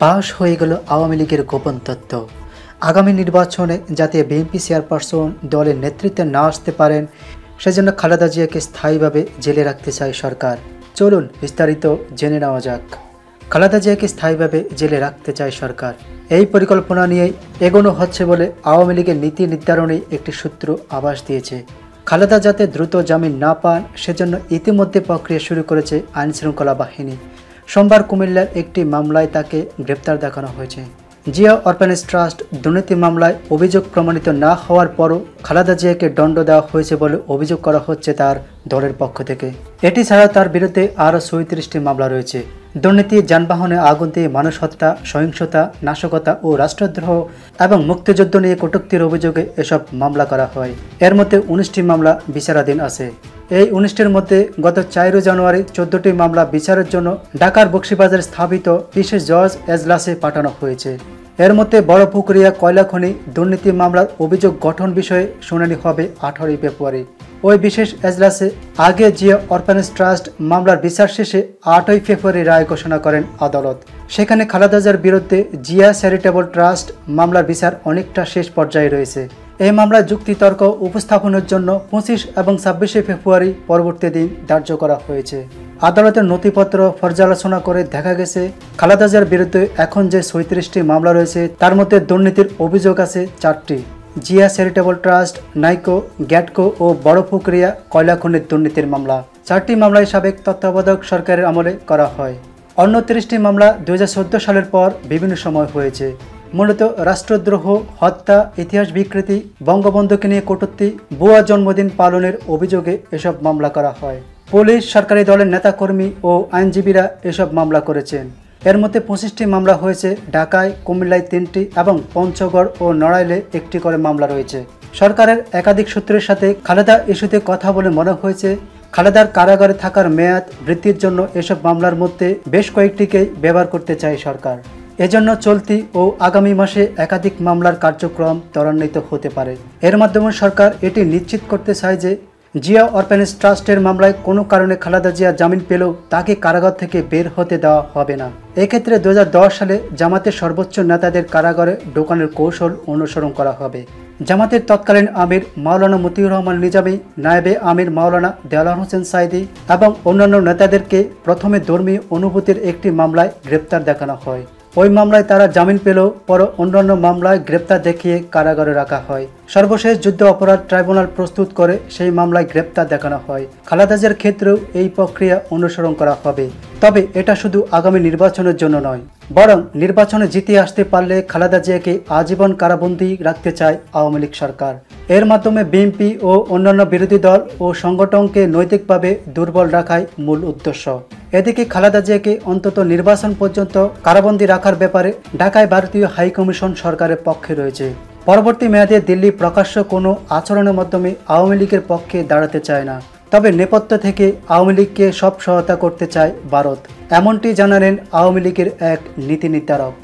পাশ হয়ে গেল আওয়ামী লীগের গোপন তথ্য আগামী নির্বাচনে যাতে বিএনপি চেয়ারপারসন দলের নেতৃত্বে না আসতে পারেন, সেজন্য খালেদা জিয়াকে স্থায়ীভাবে জেলে রাখতে চায় সরকার। চলুন বিস্তারিত জেনে নেওয়া যাক। খালেদা জিয়াকে স্থায়ীভাবে জেলে রাখতে চায় সরকার। এই পরিকল্পনা নিয়েই এগোনো হচ্ছে বলে আওয়ামী লীগের নীতি নির্ধারণে একটি সূত্র আভাস দিয়েছে। খালেদা যাতে দ্রুত জামিন না পান, সেজন্য ইতিমধ্যে প্রক্রিয়া শুরু করেছে আইনশৃঙ্খলা বাহিনী। সোমবার কুমিল্লার একটি মামলায় তাকে গ্রেপ্তার দেখানো হয়েছে। জিয়া অরফানেজ ট্রাস্ট দুর্নীতি মামলায় অভিযোগ প্রমাণিত না হওয়ার পরও খালেদা জিয়াকে দণ্ড দেওয়া হয়েছে বলে অভিযোগ করা হচ্ছে তার দলের পক্ষ থেকে। এটি ছাড়া তার বিরুদ্ধে আরও সৈত্রিশটি মামলা রয়েছে। দুর্নীতি, যানবাহনে আগুন দিয়ে মানুষ হত্যা, সহিংসতা, নাশকতা ও রাষ্ট্রদ্রোহ এবং মুক্তিযুদ্ধ নিয়ে কটুক্তির অভিযোগে এসব মামলা করা হয়। এর মধ্যে উনিশটি মামলা বিচারাধীন আছে। এই উনিশটির মধ্যে গত চারই জানুয়ারি চোদ্দটি মামলা বিচারের জন্য ঢাকার বক্সিবাজারে স্থাপিত বিশেষ জজ এজলাসে পাঠানো হয়েছে। এর মধ্যে বড় পুকুরিয়া কয়লা খনি, দুর্নীতি মামলার অভিযোগ গঠন বিষয়ে শুনানি হবে আঠারোই ফেব্রুয়ারি। ওই বিশেষ এজলাসে আগে জিয়া অরফানেজ ট্রাস্ট মামলার বিচার শেষে আটই ফেব্রুয়ারি রায় ঘোষণা করেন আদালত। সেখানে খালাদাজার বিরুদ্ধে জিয়া চ্যারিটেবল ট্রাস্ট মামলার বিচার অনেকটা শেষ পর্যায়ে রয়েছে। এই মামলায় যুক্তিতর্ক উপস্থাপনের জন্য পঁচিশ এবং ছাব্বিশে ফেব্রুয়ারি পরবর্তী দিন ধার্য করা হয়েছে। আদালতের নথিপত্র পর্যালোচনা করে দেখা গেছে খালাদাজার বিরুদ্ধে এখন যে সৈত্রিশটি মামলা রয়েছে, তার মধ্যে দুর্নীতির অভিযোগ আছে চারটি। Zia charitable trust, Niko, Gatco ও বড় পুকুরিয়া কয়লা খনির দুর্নীতির মামলা। চারটি মামলায় সাবেক তত্ত্বাবধায়ক সরকারের আমলে করা হয়। অন্য তিরিশটি মামলা দুই হাজার চোদ্দ সালের পর বিভিন্ন সময় হয়েছে। মূলত রাষ্ট্রদ্রোহ, হত্যা, ইতিহাস বিকৃতি, বঙ্গবন্ধুকে নিয়ে কটূক্তি বুয়া জন্মদিন পালনের অভিযোগে এসব মামলা করা হয়। পুলিশ, সরকারি দলের নেতাকর্মী ও আইনজীবীরা এসব মামলা করেছেন। এর মধ্যে পঁচিশটি মামলা হয়েছে ঢাকায়, কুমিল্লায় তিনটি এবং পঞ্চগড় ও নড়াইলে একটি করে মামলা রয়েছে। সরকারের একাধিক সূত্রের সাথে খালেদা ইস্যুতে কথা বলে মনে হয়েছে, খালেদার কারাগারে থাকার মেয়াদ বৃদ্ধির জন্য এসব মামলার মধ্যে বেশ কয়েকটিকেই ব্যবহার করতে চায় সরকার। এজন্য চলতি ও আগামী মাসে একাধিক মামলার কার্যক্রম ত্বরান্বিত হতে পারে। এর মাধ্যমে সরকার এটি নিশ্চিত করতে চায় যে জিয়া অরফানেজ ট্রাস্টের মামলায় কোনো কারণে খালেদা জিয়া জামিন পেলেও তাকে কারাগার থেকে বের হতে দেওয়া হবে না। এক্ষেত্রে দু হাজার দশ সালে জামাতের সর্বোচ্চ নেতাদের কারাগারে ঢোকানোর কৌশল অনুসরণ করা হবে। জামাতের তৎকালীন আমির মাওলানা মতিউর রহমান নিজামী, নায়েবে আমির মাওলানা দেওয়াল হোসেন সাইদি এবং অন্যান্য নেতাদেরকে প্রথমে ধর্মীয় অনুভূতির একটি মামলায় গ্রেপ্তার দেখানো হয়। ওই মামলায় তারা জামিন পেলেও পর অন্যান্য মামলায় গ্রেপ্তার দেখিয়ে কারাগারে রাখা হয়। সর্বশেষ যুদ্ধ অপরাধ ট্রাইব্যুনাল প্রস্তুত করে সেই মামলায় গ্রেপ্তার দেখানো হয়। খালাদাজের ক্ষেত্রেও এই প্রক্রিয়া অনুসরণ করা হবে। তবে এটা শুধু আগামী নির্বাচনের জন্য নয়, বরং নির্বাচনে জিতে আসতে পারলে খালেদা জিয়াকে আজীবন কারাবন্দী রাখতে চায় আওয়ামী লীগ সরকার। এর মাধ্যমে বিএনপি ও অন্যান্য বিরোধী দল ও সংগঠনকে নৈতিকভাবে দুর্বল রাখাই মূল উদ্দেশ্য। এদিকে খালেদা জিয়াকে অন্তত নির্বাচন পর্যন্ত কারাবন্দী রাখার ব্যাপারে ঢাকায় ভারতীয় হাইকমিশন সরকারের পক্ষে রয়েছে। পরবর্তী মেয়াদে দিল্লি প্রকাশ্য কোনো আচরণের মাধ্যমে আওয়ামী লীগের পক্ষে দাঁড়াতে চায় না। তবে নেপথ্য থেকে আওয়ামী লীগকে সব সহায়তা করতে চায় ভারত, এমনটি জানালেন আওয়ামী লীগের এক নীতি নির্ধারক।